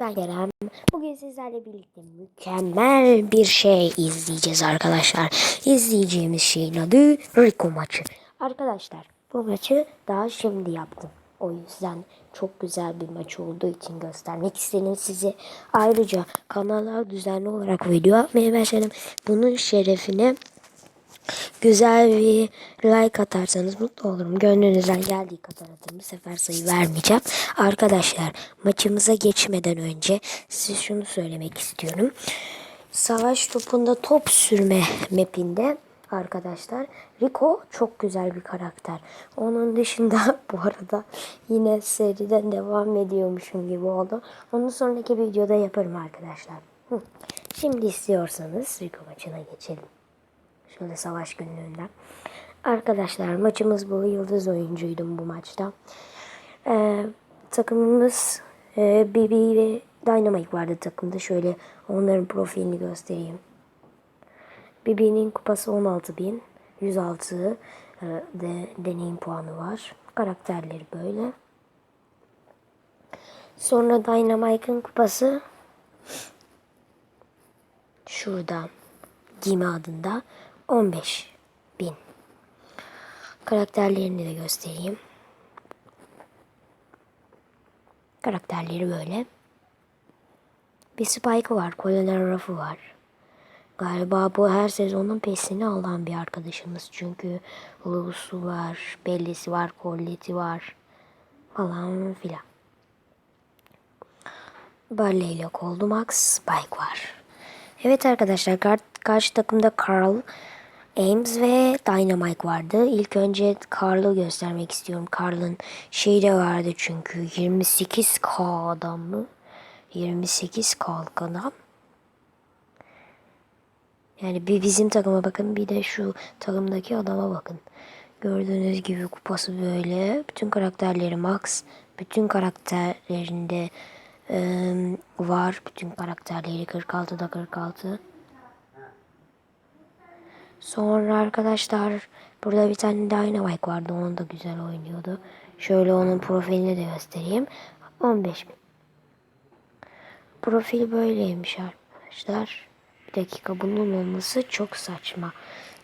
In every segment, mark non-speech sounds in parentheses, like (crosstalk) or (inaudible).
Ben Kerem. Bugün sizlerle birlikte mükemmel bir şey izleyeceğiz arkadaşlar. İzleyeceğimiz şeyin adı Rico maçı. Arkadaşlar bu maçı daha şimdi yaptım. O yüzden çok güzel bir maç olduğu için göstermek istedim size. Ayrıca kanala düzenli olarak video atmaya başladım. Bunun şerefine güzel bir like atarsanız mutlu olurum. Gönlünüzden geldiği kadar atın. Bu sefer sayı vermeyeceğim. Arkadaşlar maçımıza geçmeden önce size şunu söylemek istiyorum. Savaş topunda top sürme mapinde arkadaşlar Rico çok güzel bir karakter. Onun dışında (laughs) bu arada yine seriden devam ediyormuşum gibi oldu. Onu sonraki videoda yaparım arkadaşlar. Şimdi istiyorsanız Rico maçına geçelim. Şöyle savaş günlüğünden. Arkadaşlar maçımız bu. Yıldız oyuncuydum bu maçta. Ee, takımımız e, BB ve Dynamite vardı takımda. Şöyle onların profilini göstereyim. BB'nin kupası 16.000. 106 e, de deneyim puanı var. Karakterleri böyle. Sonra Dynamite'ın kupası şurada. Gime adında 15 bin. Karakterlerini de göstereyim. Karakterleri böyle. Bir Spike var. Colonel Ruff'ı var. Galiba bu her sezonun pesini alan bir arkadaşımız. Çünkü Lucy var, Bellisi var, Colette'i var falan filan. Barley ile Cold Max Spike var. Evet arkadaşlar kar karşı takımda Carl, Ames ve Dynamite vardı. İlk önce Carl'ı göstermek istiyorum. Carl'ın şeyi de vardı çünkü 28k adam mı? 28k adam. Yani bir bizim takıma bakın bir de şu takımdaki adama bakın. Gördüğünüz gibi kupası böyle. Bütün karakterleri max. Bütün karakterlerinde ıı, var. Bütün karakterleri 46'da 46. Sonra arkadaşlar burada bir tane Dynamite vardı. Onu da güzel oynuyordu. Şöyle onun profilini de göstereyim. 15 bin. Profil böyleymiş arkadaşlar. Bir dakika bunun olması çok saçma.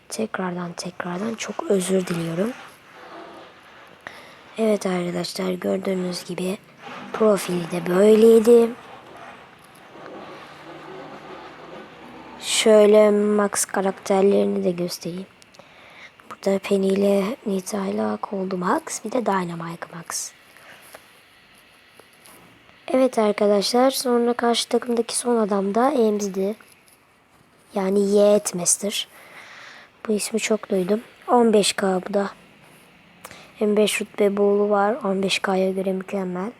Tekrardan tekrardan çok özür diliyorum. Evet arkadaşlar gördüğünüz gibi profili de böyleydi. Şöyle Max karakterlerini de göstereyim. Burada Penny ile Nita ile oldu Max. Bir de Dynamite Max. Evet arkadaşlar. Sonra karşı takımdaki son adam da Ems'di. Yani Yet Master. Bu ismi çok duydum. 15k bu da. M5 rütbe bolu var. 15k'ya göre mükemmel.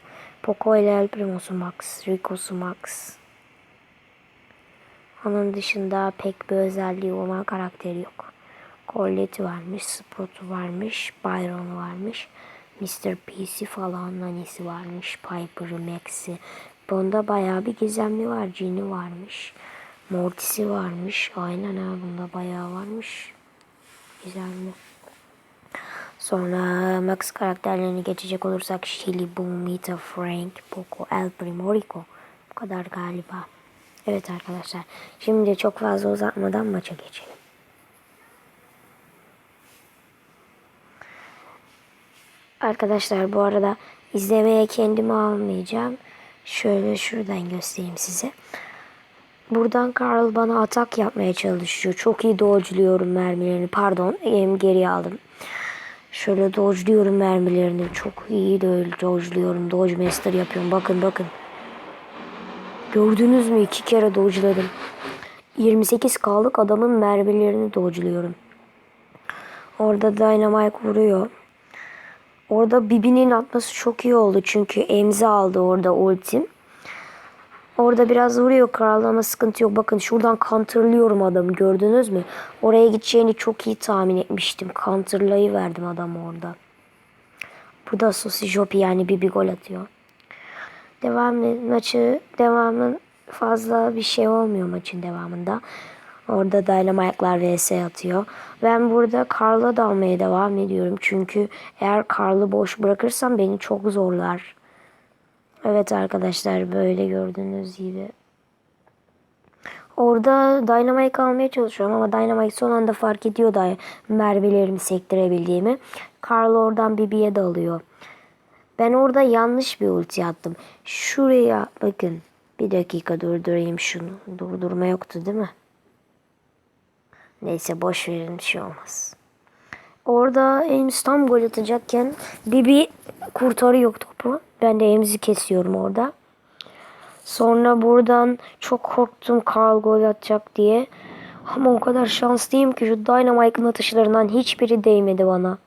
Poco ile El Primo'su Max. Rico'su Max. Onun dışında pek bir özelliği olan karakteri yok. Colette varmış, Spot'u varmış, Byron varmış, Mr. PC falan Nanisi varmış, Piper'ı, Max'i. Bunda bayağı bir gizemli var, Ginny varmış, Mortis'i varmış. Aynen ha bunda bayağı varmış. Gizemli. Sonra Max karakterlerini geçecek olursak Shelly, Boom, Mita, Frank, Poco, El Primo, Rico. Bu kadar galiba. Evet arkadaşlar. Şimdi çok fazla uzatmadan maça geçelim. Arkadaşlar bu arada izlemeye kendimi almayacağım. Şöyle şuradan göstereyim size. Buradan Carl bana atak yapmaya çalışıyor. Çok iyi dodge'luyorum mermilerini. Pardon em geri aldım. Şöyle dodge'luyorum mermilerini. Çok iyi dodge'luyorum. Dodge master yapıyorum. Bakın bakın. Gördünüz mü? iki kere dodge'ladım. 28K'lık adamın mermilerini dodge'luyorum. Orada Dynamite vuruyor. Orada Bibi'nin atması çok iyi oldu. Çünkü emzi aldı orada ultim. Orada biraz vuruyor Kral ama sıkıntı yok. Bakın şuradan counterlıyorum adamı gördünüz mü? Oraya gideceğini çok iyi tahmin etmiştim. Counterlayı verdim adamı orada. Bu da Sosi yani Bibi gol atıyor. Devam maçı devamın fazla bir şey olmuyor maçın devamında. Orada Dynamite'lar vs atıyor. Ben burada Karl'a dalmaya devam ediyorum. Çünkü eğer Karl'ı boş bırakırsam beni çok zorlar. Evet arkadaşlar böyle gördüğünüz gibi. Orada Dynamite almaya çalışıyorum ama Dynamite son anda fark ediyor da mermilerimi sektirebildiğimi. Carl oradan Bibi'ye dalıyor. Ben orada yanlış bir ulti attım. Şuraya bakın. Bir dakika durdurayım şunu. Durdurma yoktu değil mi? Neyse boş verin bir şey olmaz. Orada Ames tam gol atacakken Bibi kurtarıyor topu. Ben de Ames'i kesiyorum orada. Sonra buradan çok korktum Carl gol atacak diye. Ama o kadar şanslıyım ki şu Dynamite'ın atışlarından hiçbiri değmedi bana.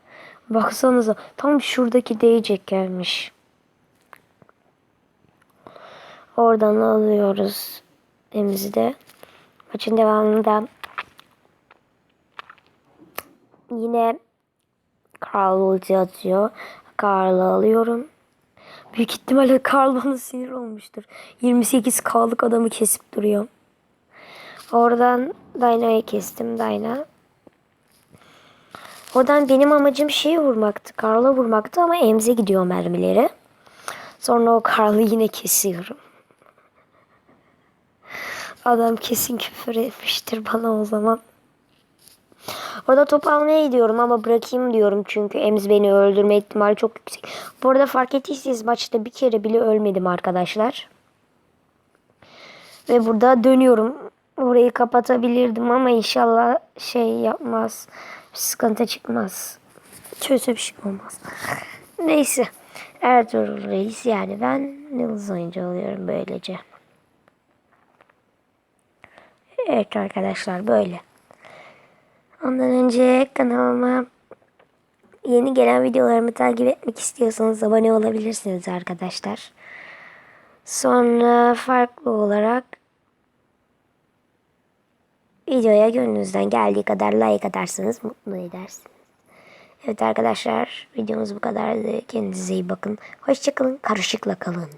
Baksanıza tam şuradaki değecek gelmiş. Oradan alıyoruz Ames'i de. Maçın devamında yine Carl ulti atıyor. Carl'ı alıyorum. Büyük ihtimalle Carl bana sinir olmuştur. 28K'lık adamı kesip duruyor. Oradan Dyna'yı kestim. Dyna. Oradan benim amacım şeyi vurmaktı. Carl'a vurmaktı ama Emze gidiyor mermileri. Sonra o Carl'ı yine kesiyorum. Adam kesin küfür etmiştir bana o zaman. Orada top almaya gidiyorum ama bırakayım diyorum çünkü Ems beni öldürme ihtimali çok yüksek. Bu arada fark ettiyseniz maçta bir kere bile ölmedim arkadaşlar. Ve burada dönüyorum. Orayı kapatabilirdim ama inşallah şey yapmaz. Sıkıntı çıkmaz. Kötü bir şey olmaz. Neyse. Ertuğrul Reis yani ben yıldız oyuncu oluyorum böylece. Evet arkadaşlar böyle. Ondan önce kanalıma yeni gelen videolarımı takip etmek istiyorsanız abone olabilirsiniz arkadaşlar. Sonra farklı olarak videoya gönlünüzden geldiği kadar like atarsanız mutlu edersiniz. Evet arkadaşlar videomuz bu kadardı. Kendinize iyi bakın. Hoşçakalın. Karışıkla kalın.